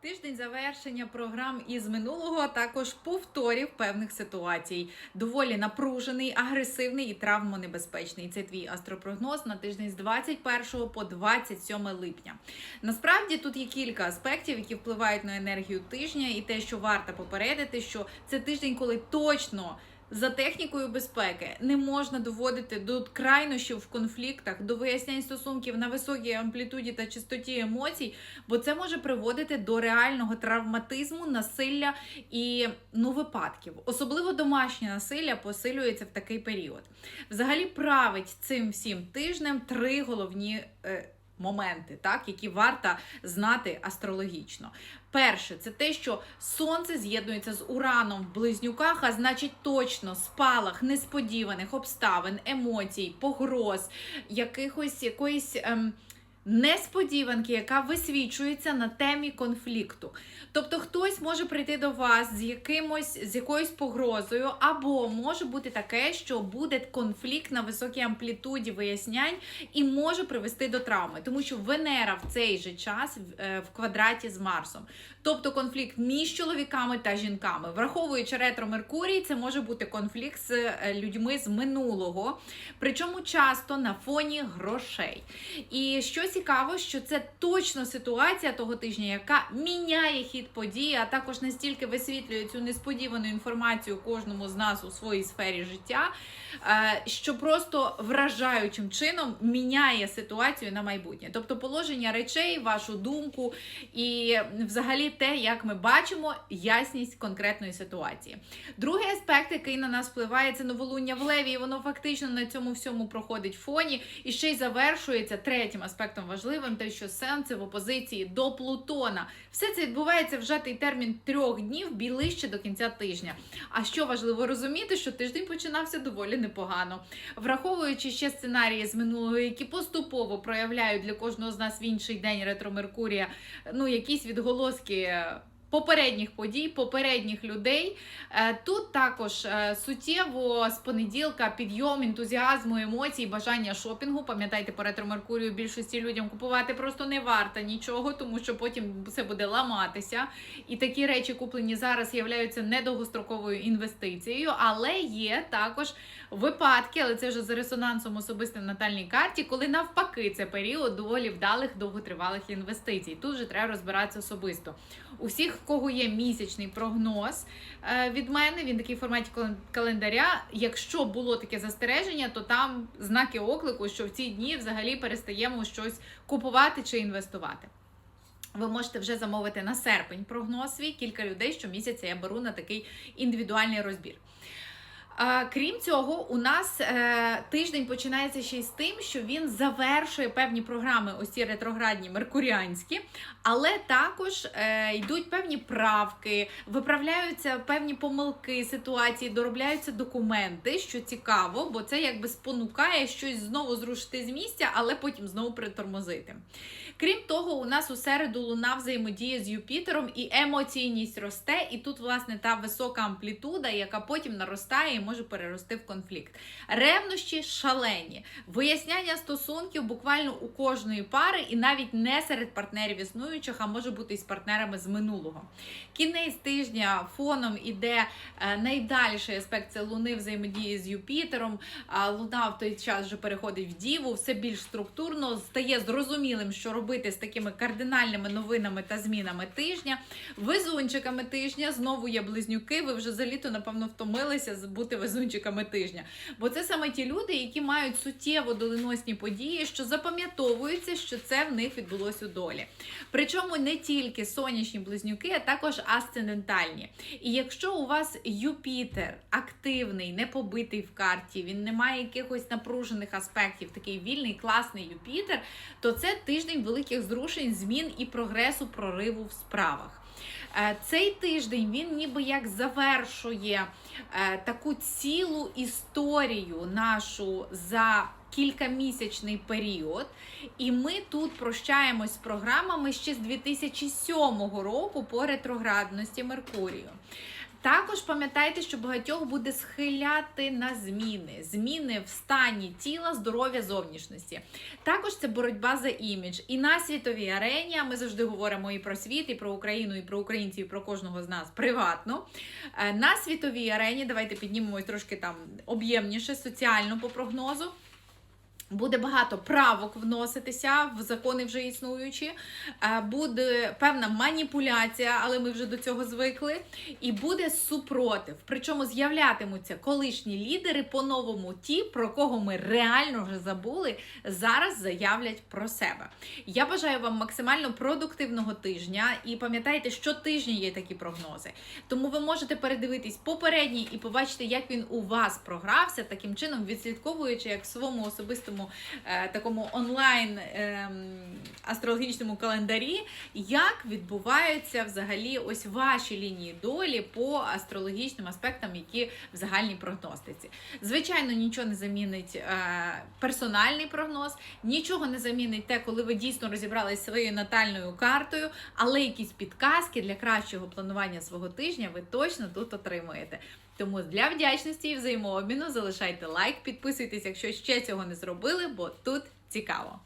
Тиждень завершення програм із минулого, а також повторів певних ситуацій. Доволі напружений, агресивний і травмонебезпечний. Це твій астропрогноз на тиждень з 21 по 27 липня. Насправді тут є кілька аспектів, які впливають на енергію тижня, і те, що варто попередити, що це тиждень, коли точно. За технікою безпеки не можна доводити до крайнощів в конфліктах, до вияснянь стосунків на високій амплітуді та чистоті емоцій, бо це може приводити до реального травматизму, насилля і ну випадків. Особливо домашнє насилля посилюється в такий період. Взагалі править цим всім тижнем три головні. Е, Моменти, так, які варто знати астрологічно. Перше, це те, що сонце з'єднується з ураном в близнюках, а значить точно спалах несподіваних обставин, емоцій, погроз, якихось якоїсь. Ем, Несподіванки, яка висвічується на темі конфлікту. Тобто хтось може прийти до вас з якимось з якоюсь погрозою, або може бути таке, що буде конфлікт на високій амплітуді вияснянь і може привести до травми, тому що Венера в цей же час в, е, квадраті з Марсом. Тобто конфлікт між чоловіками та жінками. Враховуючи ретро Меркурій, це може бути конфлікт з е, людьми з минулого, причому часто на фоні грошей. І що цікаво, що це точно ситуація того тижня, яка міняє хід подій, а також настільки висвітлює цю несподівану інформацію кожному з нас у своїй сфері життя, е, що просто вражаючим чином міняє ситуацію на майбутнє. Тобто положення речей, вашу думку і взагалі те, як ми бачимо ясність конкретної ситуації. Другий аспект, який на нас впливає, це новолуння в леві, і воно фактично на цьому всьому проходить фоні і ще й завершується третім аспектом важливим, те, що сенце в опозиції до Плутона. Все це відбувається в жатий термін трьох днів білище до кінця тижня. А що важливо розуміти, що тиждень починався доволі непогано, враховуючи ще сценарії з минулого, які поступово проявляють для кожного з нас в інший день ретро Меркурія, ну якісь відголоски. Попередніх подій, попередніх людей. Е, Тут також е, суттєво з понеділка підйом ентузіазму, емоцій, бажання шопінгу. Пам'ятайте, по ретро Меркурію більшості людям купувати просто не варто нічого, тому що потім все буде ламатися. І такі речі, куплені зараз, являються недовгостроковою інвестицією, але є також випадки, але це вже за резонансом особистим в натальній карті, коли навпаки це період доволі вдалих довготривалих інвестицій. Тут же треба розбиратися особисто. У всіх, кого є місячний прогноз е, від мене, він такий в форматі календаря. Якщо було таке застереження, то там знаки оклику, що в ці дні взагалі перестаємо щось купувати чи інвестувати. Ви можете вже замовити на серпень прогноз свій. Кілька людей щомісяця я беру на такий індивідуальний розбір. Крім цього, у нас е, тиждень починається ще й з тим, що він завершує певні програми, ось ці ретроградні меркуріанські, але також е, йдуть певні правки, виправляються певні помилки ситуації, доробляються документи, що цікаво, бо це якби спонукає щось знову зрушити з місця, але потім знову притормозити. Крім того, у нас у середу луна взаємодіє з Юпітером, і емоційність росте, і тут, власне, та висока амплітуда, яка потім наростає може перерости в конфлікт. Ревнощі шалені, виясняння стосунків буквально у кожної пари, і навіть не серед партнерів існуючих, а може бути і з партнерами з минулого. Кінець тижня фоном іде е, найдальший аспект це луни взаємодії з Юпітером. Луна в той час вже переходить в діву, все більш структурно, стає зрозумілим, що робити з такими кардинальними новинами та змінами тижня. Везунчиками тижня знову є близнюки. Ви вже за літо, напевно, втомилися з- бути везунчиками тижня. Бо це саме ті люди, які мають суттєво доленосні події, що запам'ятовуються, що це в них відбулось у долі. Причому не тільки сонячні близнюки, а також асцендентальні. І якщо у вас Юпітер активний, не побитий в карті, він не має якихось напружених аспектів, такий вільний, класний Юпітер, то це тиждень великих зрушень, змін і прогресу, прориву в справах. Е, Цей тиждень він ніби як завершує е, таку цілу історію нашу за кількамісячний період. І ми тут прощаємось з програмами ще з 2007 року по ретроградності Меркурію. Також пам'ятайте, що багатьох буде схиляти на зміни, зміни в стані тіла, здоров'я, зовнішності. Також це боротьба за імідж. І на світовій арені, ми завжди говоримо і про світ, і про Україну, і про українців, і про кожного з нас приватно. Е, На світовій арені, давайте піднімемось трошки там об'ємніше, соціально по прогнозу. Буде багато правок вноситися в закони вже існуючі, Е, буде певна маніпуляція, але ми вже до цього звикли. І буде супротив. Причому з'являтимуться колишні лідери по-новому, ті, про кого ми реально вже забули, зараз заявлять про себе. Я бажаю вам максимально продуктивного тижня і пам'ятайте, що тижні є такі прогнози. Тому ви можете передивитись попередній і побачити, як він у вас програвся, таким чином відслідковуючи як в своєму особистому е, такому онлайн ем, астрологічному календарі, як відбуваються взагалі ось ваші лінії долі по астрологічним аспектам, які в загальній прогностиці. Звичайно, нічого не замінить е, персональний прогноз, нічого не замінить те, коли ви дійсно розібралися своєю натальною картою, але якісь підказки для кращого планування свого тижня ви точно тут отримуєте. Тому для вдячності і взаємообміну залишайте лайк, підписуйтесь, якщо ще цього не зробили, бо тут цікаво.